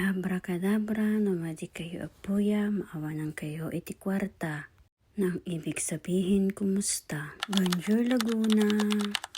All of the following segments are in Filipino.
Abracadabra, numadi kayo apuya, maawanan kayo iti kwarta. Nang ibig sabihin, kumusta? Bonjour Laguna!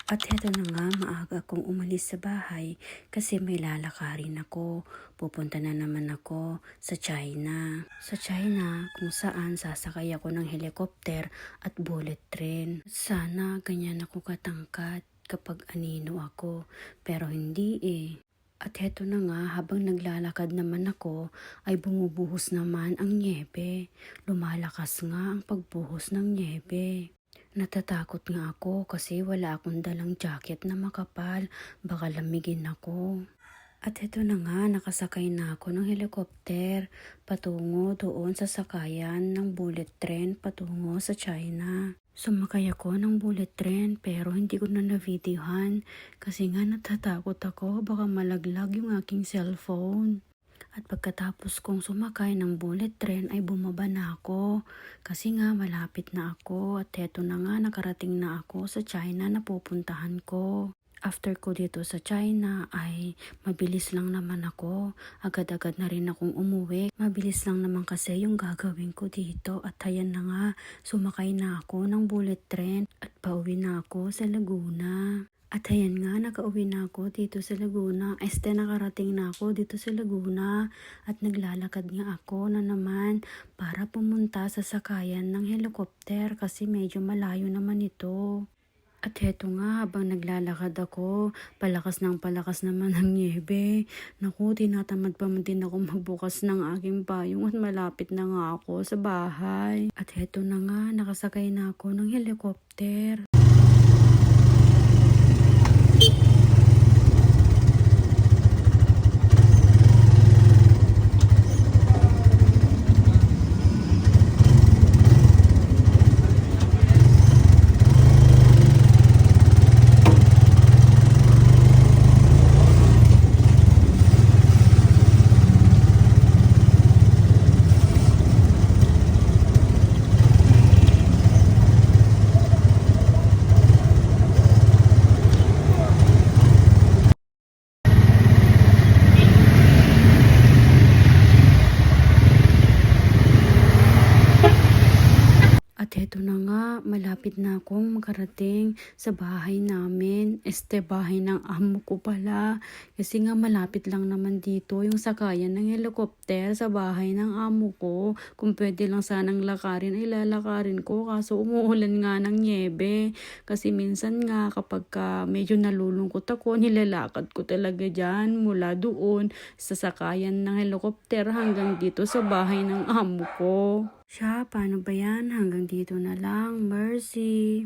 At heto na nga, maaga akong umalis sa bahay kasi may lalakarin ako. Pupunta na naman ako sa China. Sa China, kung saan sasakay ako ng helicopter at bullet train. Sana ganyan ako katangkat kapag anino ako, pero hindi eh. At heto na nga, habang naglalakad naman ako, ay bumubuhos naman ang nyebe. Lumalakas nga ang pagbuhos ng nyebe. Natatakot nga ako kasi wala akong dalang jacket na makapal. Baka lamigin ako. At heto na nga, nakasakay na ako ng helicopter patungo doon sa sakayan ng bullet train patungo sa China. Sumakay ako ng bullet train pero hindi ko na na-videohan kasi nga natatakot ako baka malaglag yung aking cellphone. At pagkatapos kong sumakay ng bullet train ay bumaba na ako kasi nga malapit na ako at heto na nga nakarating na ako sa China na pupuntahan ko. After ko dito sa China ay mabilis lang naman ako. Agad-agad na rin akong umuwi. Mabilis lang naman kasi yung gagawin ko dito. At ayan na nga, sumakay na ako ng bullet train at pauwi na ako sa Laguna. At ayan nga, nakauwi na ako dito sa Laguna. Este, nakarating na ako dito sa Laguna. At naglalakad nga ako na naman para pumunta sa sakayan ng helicopter kasi medyo malayo naman ito. At heto nga, habang naglalakad ako, palakas ng palakas naman ang niebe. Naku, tinatamad pa man din ako magbukas ng aking payong at malapit na nga ako sa bahay. At heto na nga, nakasakay na ako ng helicopter. At heto na nga, malapit na akong makarating sa bahay namin. Este bahay ng amo ko pala. Kasi nga malapit lang naman dito yung sakayan ng helicopter sa bahay ng amo ko. Kung pwede lang sanang lakarin ay lalakarin ko. Kaso umuulan nga ng niebe. Kasi minsan nga kapag ka medyo nalulungkot ako, nilalakad ko talaga dyan mula doon sa sakayan ng helicopter hanggang dito sa bahay ng amo ko. Siya, paano ba yan? Hanggang dito na lang. Mercy.